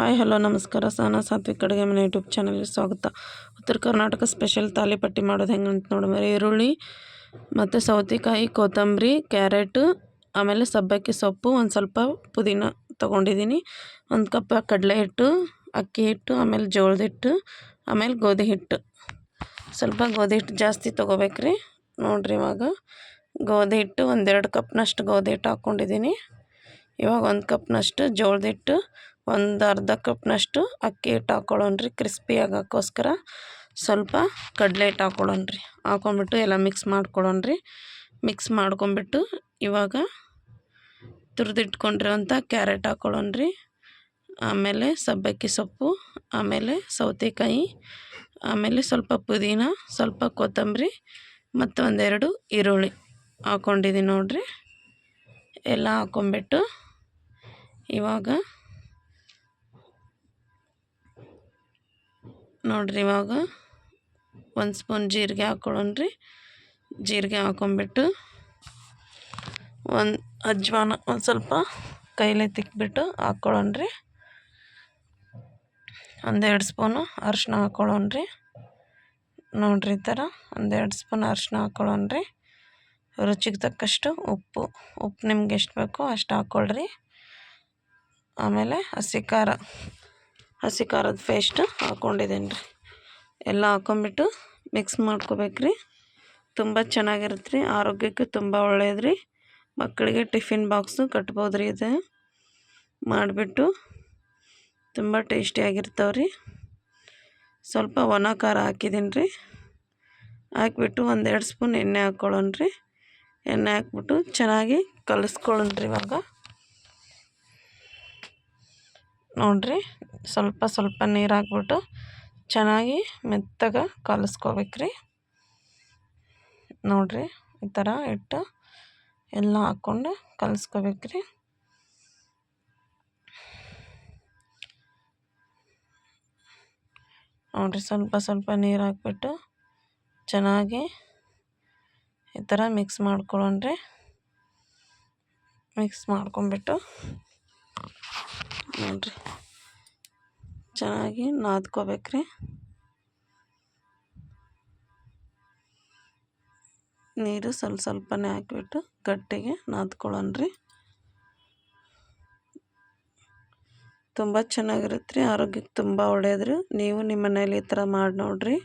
Hi, hello, ನಮಸ್ಕಾರ. ಸಾನಾ ಸಾತ್ವಿಕ್ ಅಡುಗೆ ಮನೆ ಯೂಟ್ಯೂಬ್ ಚಾನಲ್ಗೆ ಸ್ವಾಗತ. ಉತ್ತರ ಕರ್ನಾಟಕ ಸ್ಪೆಷಲ್ ತಾಲಿಪಟ್ಟಿ ಮಾಡೋದು ಹೆಂಗೆ ಅಂತ ನೋಡಿ ಈರುಳ್ಳಿ ಮತ್ತು ಸೌತೆಕಾಯಿ, ಕೊತ್ತಂಬರಿ, ಕ್ಯಾರೆಟು, ಆಮೇಲೆ ಸಬ್ಬಕ್ಕಿ ಸೊಪ್ಪು, ಒಂದು ಸ್ವಲ್ಪ ಪುದೀನ ತೊಗೊಂಡಿದ್ದೀನಿ ಒಂದು ಕಪ್ ಕಡಲೆ ಹಿಟ್ಟು, ಅಕ್ಕಿ ಹಿಟ್ಟು, ಆಮೇಲೆ ಜೋಳದ ಹಿಟ್ಟು, ಆಮೇಲೆ ಗೋಧಿ ಹಿಟ್ಟು. ಸ್ವಲ್ಪ ಗೋಧಿ ಹಿಟ್ಟು ಜಾಸ್ತಿ ತೊಗೋಬೇಕ್ರಿ. ನೋಡಿರಿ ಇವಾಗ. ಗೋಧಿ ಹಿಟ್ಟು ಒಂದೆರಡು ಕಪ್ನಷ್ಟು ಗೋಧಿ ಹಿಟ್ಟು ಹಾಕ್ಕೊಂಡಿದ್ದೀನಿ ಇವಾಗ ಒಂದು ಕಪ್ನಷ್ಟು ಜೋಳದ ಹಿಟ್ಟು ಒಂದು ಅರ್ಧ ಕಪ್ನಷ್ಟು ಅಕ್ಕಿ ಹಿಟ್ಟು ಹಾಕ್ಕೊಳ್ಳೋಣ್ರಿ ಕ್ರಿಸ್ಪಿ ಆಗೋಕ್ಕೋಸ್ಕರ ಸ್ವಲ್ಪ ಕಡಲೆ ಹಿಟ್ಟು ಹಾಕ್ಕೊಳ್ಳೋಣ್ರಿ ಹಾಕ್ಕೊಂಬಿಟ್ಟು ಎಲ್ಲ ಮಿಕ್ಸ್ ಮಾಡ್ಕೊಳ್ಳೋಣ್ರಿ. ಮಿಕ್ಸ್ ಮಾಡ್ಕೊಂಬಿಟ್ಟು ಇವಾಗ ತುರಿದಿಟ್ಕೊಂಡಿರೋಂಥ ಕ್ಯಾರೆಟ್ ಹಾಕ್ಕೊಳ್ಳೋಣ್ರಿ ಆಮೇಲೆ ಸಬ್ಬಕ್ಕಿ ಸೊಪ್ಪು, ಆಮೇಲೆ ಸೌತೆಕಾಯಿ, ಆಮೇಲೆ ಸ್ವಲ್ಪ ಪುದೀನ, ಸ್ವಲ್ಪ ಕೊತ್ತಂಬರಿ ಮತ್ತು ಒಂದೆರಡು ಈರುಳ್ಳಿ ಹಾಕ್ಕೊಂಡಿದ್ದೀನಿ ನೋಡಿರಿ. ಎಲ್ಲ ಹಾಕ್ಕೊಂಬಿಟ್ಟು ಇವಾಗ ನೋಡಿರಿ ಇವಾಗ ಒಂದು ಸ್ಪೂನ್ ಜೀರಿಗೆ ಹಾಕ್ಕೊಳ್ಳೋಣ್ರಿ ಜೀರಿಗೆ ಹಾಕೊಂಬಿಟ್ಟು ಒಂದು ಅಜ್ವಾನ ಒಂದು ಸ್ವಲ್ಪ ಕೈಲೇ ತಿಕ್ಬಿಟ್ಟು ಹಾಕ್ಕೊಳ್ಳೋಣ್ರಿ ಒಂದೆರಡು ಸ್ಪೂನು ಅರಿಶಿನ ಹಾಕ್ಕೊಳ್ಳೋಣ್ರಿ ನೋಡಿರಿ ಈ ಥರ ಒಂದೆರಡು ಸ್ಪೂನ್ ಅರಶಿನ ಹಾಕ್ಕೊಳ್ಳೋಣ ರೀ. ರುಚಿಗೆ ತಕ್ಕಷ್ಟು ಉಪ್ಪು ಉಪ್ಪು ನಿಮ್ಗೆ ಎಷ್ಟು ಬೇಕೋ ಅಷ್ಟು ಹಾಕ್ಕೊಳ್ರಿ. ಆಮೇಲೆ ಹಸಿ ಖಾರ. ಹಸಿ ಖಾರದ ಪೇಸ್ಟ್ ಹಾಕ್ಕೊಂಡಿದ್ದೀನಿ ರೀ ಎಲ್ಲ ಹಾಕೊಂಬಿಟ್ಟು ಮಿಕ್ಸ್ ಮಾಡ್ಕೋಬೇಕು ರೀ ತುಂಬ ಚೆನ್ನಾಗಿರುತ್ತೆ ರೀ ಆರೋಗ್ಯಕ್ಕೆ ತುಂಬ ಒಳ್ಳೆಯದು ರೀ ಮಕ್ಕಳಿಗೆ ಟಿಫಿನ್ ಬಾಕ್ಸು ಕಟ್ಬೋದು ರೀ ಇದು. ಮಾಡಿಬಿಟ್ಟು ತುಂಬ ಟೇಸ್ಟಿಯಾಗಿರ್ತಾವೆ ರೀ ಸ್ವಲ್ಪ ಒಣ ಖಾರ ಹಾಕಿದ್ದೀನಿ ರೀ ಹಾಕಿಬಿಟ್ಟು ಒಂದೆರಡು ಸ್ಪೂನ್ ಎಣ್ಣೆ ಹಾಕ್ಕೊಳ್ಳೋಣ ರೀ ಎಣ್ಣೆ ಹಾಕ್ಬಿಟ್ಟು ಚೆನ್ನಾಗಿ ಕಲಿಸ್ಕೊಳ್ಳೋಣ ರೀ ಇವಾಗ. ನೋಡಿರಿ, ಸ್ವಲ್ಪ ಸ್ವಲ್ಪ ನೀರು ಹಾಕ್ಬಿಟ್ಟು ಚೆನ್ನಾಗಿ ಮೆತ್ತಗೆ ಕಲಿಸ್ಕೋಬೇಕ್ರಿ. ನೋಡಿರಿ, ಈ ಥರ ಇಟ್ಟು ಎಲ್ಲ ಹಾಕ್ಕೊಂಡು ಕಲಿಸ್ಕೋಬೇಕ್ರಿ. ನೋಡಿರಿ, ಸ್ವಲ್ಪ ಸ್ವಲ್ಪ ನೀರು ಹಾಕ್ಬಿಟ್ಟು ಚೆನ್ನಾಗಿ ಈ ಥರ ಮಿಕ್ಸ್ ಮಾಡ್ಕೊಳ್ಳೋಣ್ರಿ. ಮಿಕ್ಸ್ ಮಾಡ್ಕೊಂಬಿಟ್ಟು ನೋಡಿರಿ. ಚೆನ್ನಾಗಿ ನಾದ್ಕೋಬೇಕ್ರಿ. ನೀರು ಸ್ವಲ್ಪ ಸ್ವಲ್ಪನೇ ಹಾಕಿಬಿಟ್ಟು ಗಟ್ಟಿಗೆ ನಾದ್ಕೊಳ್ಳೋಣ್ರಿ. ತುಂಬ ಚೆನ್ನಾಗಿರುತ್ತೆ ರೀ ಆರೋಗ್ಯಕ್ಕೆ ತುಂಬ ಒಳ್ಳೆಯದು ನೀವು ನಿಮ್ಮ ಮನೇಲಿ ಈ ಥರ ಮಾಡಿ ನೋಡಿರಿ,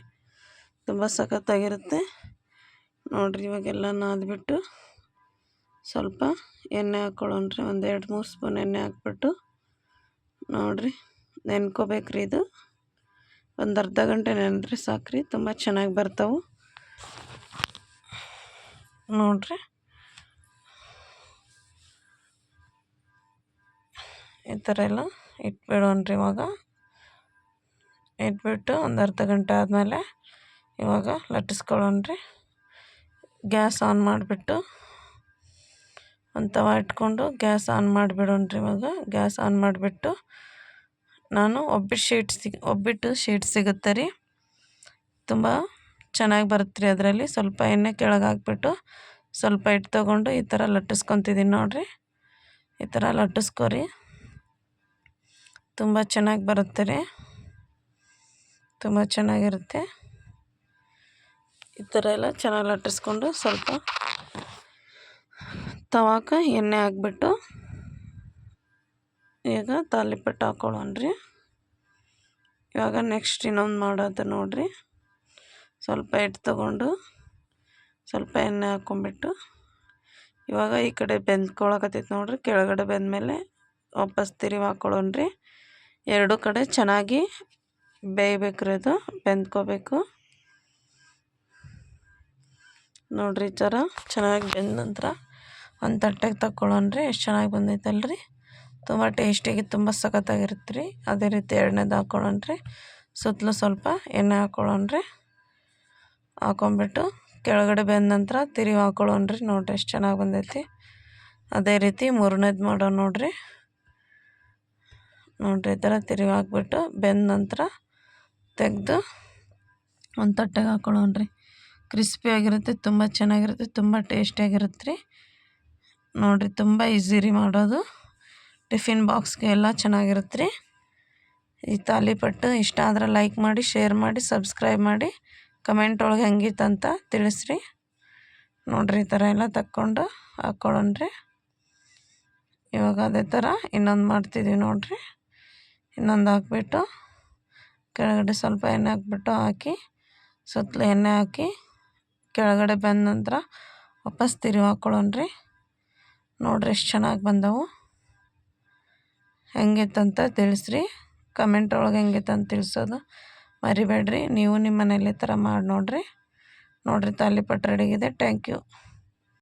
ತುಂಬ ಸಖತ್ತಾಗಿರುತ್ತೆ. ನೋಡಿರಿ, ಇವಾಗೆಲ್ಲ ನಾದ್ಬಿಟ್ಟು ಸ್ವಲ್ಪ ಎಣ್ಣೆ ಹಾಕ್ಕೊಳ್ಳೋಣ್ರಿ ಒಂದು ಎರಡು ಮೂರು ಸ್ಪೂನ್ ಎಣ್ಣೆ ಹಾಕ್ಬಿಟ್ಟು ನೋಡಿರಿ, ನೆನ್ಕೋಬೇಕ್ರಿ ಇದು. ಒಂದು ಅರ್ಧ ಗಂಟೆ ನೆನೆದ್ರೆ ಸಾಕ್ರಿ, ತುಂಬ ಚೆನ್ನಾಗಿ ಬರ್ತಾವೆ. ನೋಡಿರಿ. ಈ ಥರ ಎಲ್ಲ ಇಟ್ಬಿಡೋಣ್ರಿ ಇವಾಗ. ಇಟ್ಬಿಟ್ಟು ಒಂದು ಅರ್ಧ ಗಂಟೆ ಆದಮೇಲೆ ಇವಾಗ ಲಟ್ಟಿಸ್ಕೊಳ್ಳೋಣ್ರಿ. ಗ್ಯಾಸ್ ಆನ್ ಮಾಡಿಬಿಟ್ಟು ಒಂದು ತವ ಇಟ್ಕೊಂಡು ಗ್ಯಾಸ್ ಆನ್ ಮಾಡಿಬಿಡೋಣ್ರಿ ಇವಾಗ. ಗ್ಯಾಸ್ ಆನ್ ಮಾಡಿಬಿಟ್ಟು ನಾನು ಒಬ್ಬಿಟ್ಟು ಶೀಟ್ ಸಿಗ್ ಒಬ್ಬಿಟ್ಟು ಶೀಟ್ ಸಿಗುತ್ತೆ ರೀ. ತುಂಬ ಚೆನ್ನಾಗಿ ಬರುತ್ತೆ ರೀ ಅದರಲ್ಲಿ. ಸ್ವಲ್ಪ ಎಣ್ಣೆ ಕೆಳಗೆ ಹಾಕ್ಬಿಟ್ಟು ಸ್ವಲ್ಪ ಹಿಟ್ಟು ತೊಗೊಂಡು ಈ ಥರ ಲಟ್ಟಿಸ್ಕೊತಿದ್ದೀನಿ ನೋಡಿರಿ. ಈ ಥರ ಲಟ್ಟಿಸ್ಕೊರಿ. ತುಂಬ ಚೆನ್ನಾಗಿ ಬರುತ್ತೆ ರೀ. ತುಂಬ ಚೆನ್ನಾಗಿರುತ್ತೆ. ಈ ಥರ ಎಲ್ಲ ಚೆನ್ನಾಗಿ ಲಟ್ಟಿಸ್ಕೊಂಡು ಸ್ವಲ್ಪ ತವಾಕ, ಎಣ್ಣೆ ಹಾಕ್ಬಿಟ್ಟು ಈಗ ತಾಲಿಪಟ್ಟು ಹಾಕ್ಕೊಳ್ಳೋಣ್ರಿ ಇವಾಗ ನೆಕ್ಸ್ಟ್ ಇನ್ನೊಂದು ಮಾಡೋದು ನೋಡಿರಿ. ಸ್ವಲ್ಪ ಹಿಟ್ಟು ತೊಗೊಂಡು ಸ್ವಲ್ಪ ಎಣ್ಣೆ ಹಾಕ್ಕೊಂಬಿಟ್ಟು ಇವಾಗ ಈ ಕಡೆ ಬೆಂದ್ಕೊಳಕತ್ತೈತೆ ನೋಡಿರಿ. ಕೆಳಗಡೆ ಬೆಂದಮೇಲೆ ವಾಪಸ್ ತಿರುವಿ ಹಾಕ್ಕೊಳ್ಳೋಣ್ರಿ ಎರಡು ಕಡೆ ಚೆನ್ನಾಗಿ ಬೇಯ್ಬೇಕ್ರಿ ಅದು, ಬೆಂದ್ಕೋಬೇಕು. ನೋಡಿರಿ ಈ ಥರ ಚೆನ್ನಾಗಿ ಬೆಂದ ನಂತರ ಒಂದು ತಟ್ಟೆಗೆ ತಕ್ಕೊಳ್ಳೋಣ್ರಿ, ಎಷ್ಟು ಚೆನ್ನಾಗಿ ಬಂದೈತಲ್ರಿ. ತುಂಬ ಟೇಸ್ಟಿಯಾಗಿ ತುಂಬ ಸಖತ್ತಾಗಿರುತ್ತೆ ರೀ ಅದೇ ರೀತಿ ಎರಡನೇದು ಹಾಕ್ಕೊಳ್ಳೋಣ್ರಿ. ಸುತ್ತಲೂ ಸ್ವಲ್ಪ ಎಣ್ಣೆ ಹಾಕ್ಕೊಳ್ಳೋಣ್ರಿ. ಹಾಕ್ಕೊಂಬಿಟ್ಟು ಕೆಳಗಡೆ ಬೆಂದ ನಂತರ ತಿರುವಿ ಹಾಕೊಳ್ಳೋಣ್ರಿ ನೋಡಿರಿ ಎಷ್ಟು ಚೆನ್ನಾಗಿ ಬಂದೈತಿ. ಅದೇ ರೀತಿ ಮೂರನೇದು ಮಾಡೋ ನೋಡಿರಿ. ನೋಡಿರಿ, ಈ ಥರ ತಿರುವಿ ಹಾಕ್ಬಿಟ್ಟು ಬೆಂದ ನಂತರ ತೆಗೆದು ಒಂದು ತಟ್ಟೆಗೆ ಹಾಕೊಳ್ಳೋಣ್ರಿ ಕ್ರಿಸ್ಪಿಯಾಗಿರುತ್ತೆ, ತುಂಬ ಚೆನ್ನಾಗಿರುತ್ತೆ, ತುಂಬ ಟೇಸ್ಟಿಯಾಗಿರುತ್ತೆ ರೀ ನೋಡಿರಿ ತುಂಬ ಈಸಿ ರೀ ಮಾಡೋದು. ಟಿಫಿನ್ ಬಾಕ್ಸ್ಗೆ ಎಲ್ಲ ಚೆನ್ನಾಗಿರುತ್ತೆ ರೀ. ಈ ತಾಲಿಪಟ್ಟು ಇಷ್ಟ ಆದರೆ ಲೈಕ್ ಮಾಡಿ ಶೇರ್ ಮಾಡಿ ಸಬ್ಸ್ಕ್ರೈಬ್ ಮಾಡಿ ಕಮೆಂಟ್ ಒಳಗೆ ಹೆಂಗಿತ್ತಂತ ತಿಳಿಸ್ರಿ. ನೋಡ್ರಿ ಈ ಥರ ಎಲ್ಲ ತಕ್ಕೊಂಡು ಹಾಕ್ಕೊಳ್ಳೋಣ್ರಿ ಇವಾಗ ಅದೇ ಥರ ಇನ್ನೊಂದು ಮಾಡ್ತಿದ್ದೀವಿ ನೋಡ್ರಿ. ಇನ್ನೊಂದು ಹಾಕ್ಬಿಟ್ಟು ಕೆಳಗಡೆ ಸ್ವಲ್ಪ ಎಣ್ಣೆ ಹಾಕ್ಬಿಟ್ಟು ಹಾಕಿ, ಸುತ್ತಲೂ ಎಣ್ಣೆ ಹಾಕಿ, ಕೆಳಗಡೆ ಬಂದ ನಂತರ ವಾಪಸ್ ತಿರುವಿ ಹಾಕ್ಕೊಳ್ಳೋಣ್ರಿ ನೋಡ್ರಿ ಎಷ್ಟು ಚೆನ್ನಾಗಿ ಬಂದವು. ಹೆಂಗಿತ್ತಂತ ತಿಳಿಸ್ರಿ. ಕಮೆಂಟ್ ಒಳಗೆ ಹೆಂಗಿತ್ತಂತ ತಿಳಿಸೋದು ಮರಿಬೇಡ್ರಿ. ನೀವು ನಿಮ್ಮ ಮನೇಲಿ ಥರ ಮಾಡಿ ನೋಡಿರಿ. ನೋಡಿರಿ ತಾಲಿಪಟ್ಟು ರೆಡಿಗಿದೆ ಥ್ಯಾಂಕ್ ಯು.